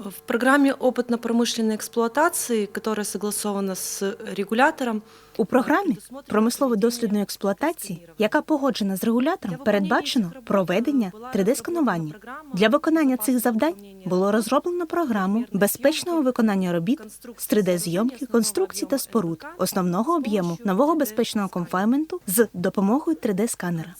В программе опытно-промышленной эксплуатации, которая согласована с регулятором, У програмі промислово-дослідної експлуатації, яка погоджена з регулятором, передбачено проведення 3D-сканування. Для виконання цих завдань було розроблено програму безпечного виконання робіт з 3D-зйомки, конструкцій та споруд, основного об'єму нового безпечного конфайменту з допомогою 3D-сканера.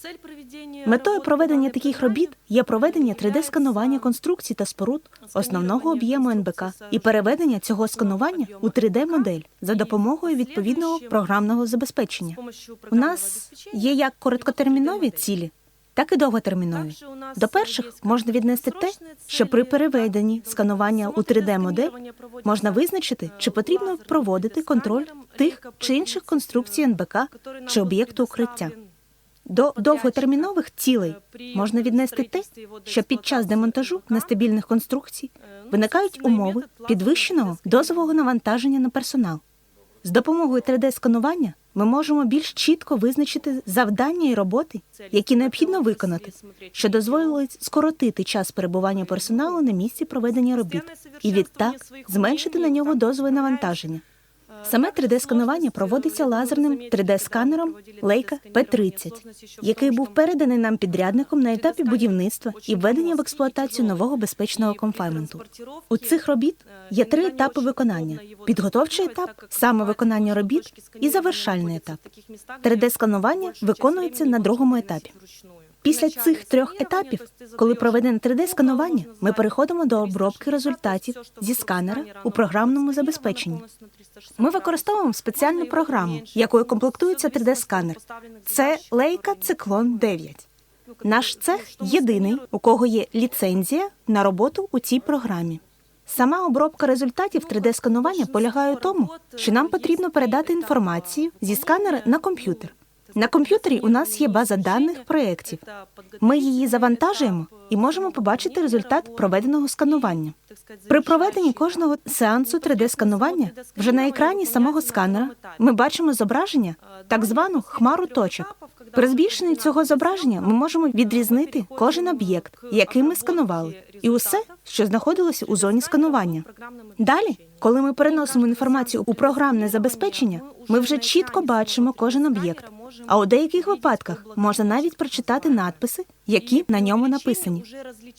Метою проведення таких робіт є проведення 3D-сканування конструкцій та споруд основного об'єму НБК і переведення цього сканування у 3D-модель за допомогою відповідного програмного забезпечення. У нас є як короткотермінові цілі, так і довготермінові. До перших можна віднести те, що при переведенні сканування у 3D-модель сканування можна визначити, чи е, потрібно проводити контроль тих чи інших конструкцій НБК чи об'єкту укриття. До довготермінових цілей можна віднести те, що під час демонтажу нестабільних конструкцій виникають умови підвищеного дозового навантаження на персонал. З допомогою 3D-сканування ми можемо більш чітко визначити завдання і роботи, які необхідно виконати, що дозволить скоротити час перебування персоналу на місці проведення робіт і відтак зменшити на нього дозове навантаження. Саме 3D-сканування проводиться лазерним 3D-сканером Leica P30, який був переданий нам підрядником на етапі будівництва і введення в експлуатацію нового безпечного конфайменту. У цих робіт є три етапи виконання: підготовчий етап, саме виконання робіт і завершальний етап. 3D-сканування виконується на другому етапі. Після цих трьох етапів, коли проведене 3D-сканування, ми переходимо до обробки результатів зі сканера у програмному забезпеченні. Ми використовуємо спеціальну програму, якою комплектується 3D-сканер. Це Leica Cyclone 9. Наш цех єдиний, у кого є ліцензія на роботу у цій програмі. Сама обробка результатів 3D-сканування полягає у тому, що нам потрібно передати інформацію зі сканера на комп'ютер. На комп'ютері у нас є база даних проєктів. Ми її завантажуємо і можемо побачити результат проведеного сканування. При проведенні кожного сеансу 3D-сканування вже на екрані самого сканера ми бачимо зображення, так звану хмару точок. При збільшенні цього зображення ми можемо відрізнити кожен об'єкт, який ми сканували, і усе, що знаходилося у зоні сканування. Далі, коли ми переносимо інформацію у програмне забезпечення, ми вже чітко бачимо кожен об'єкт. А у деяких випадках можна навіть прочитати надписи, які на ньому написані.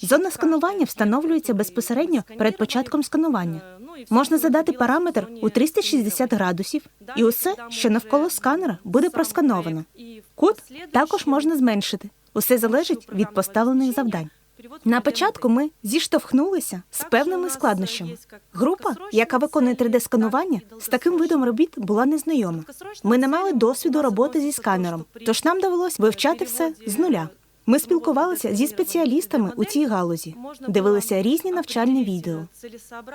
Зона сканування встановлюється безпосередньо перед початком сканування. Можна задати параметр у 360 градусів, і усе, що навколо сканера, буде проскановано. Кут також можна зменшити. Усе залежить від поставлених завдань. На початку ми зіштовхнулися з певними складнощами. Група, яка виконує 3D-сканування, з таким видом робіт була незнайома. Ми не мали досвіду роботи зі сканером, тож нам довелось вивчати все з нуля. Ми спілкувалися зі спеціалістами у цій галузі, дивилися різні навчальні відео.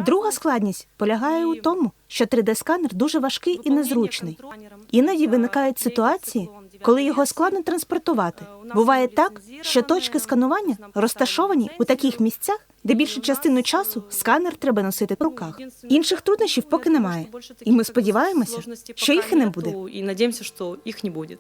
Друга складність полягає у тому, що 3D-сканер дуже важкий і незручний. Іноді виникають ситуації, коли його складно транспортувати. Буває так, що точки сканування розташовані у таких місцях, де більшу частину часу сканер треба носити в руках. Інших труднощів поки немає. І ми сподіваємося, що їх і не буде. І надіємося, що їх не буде.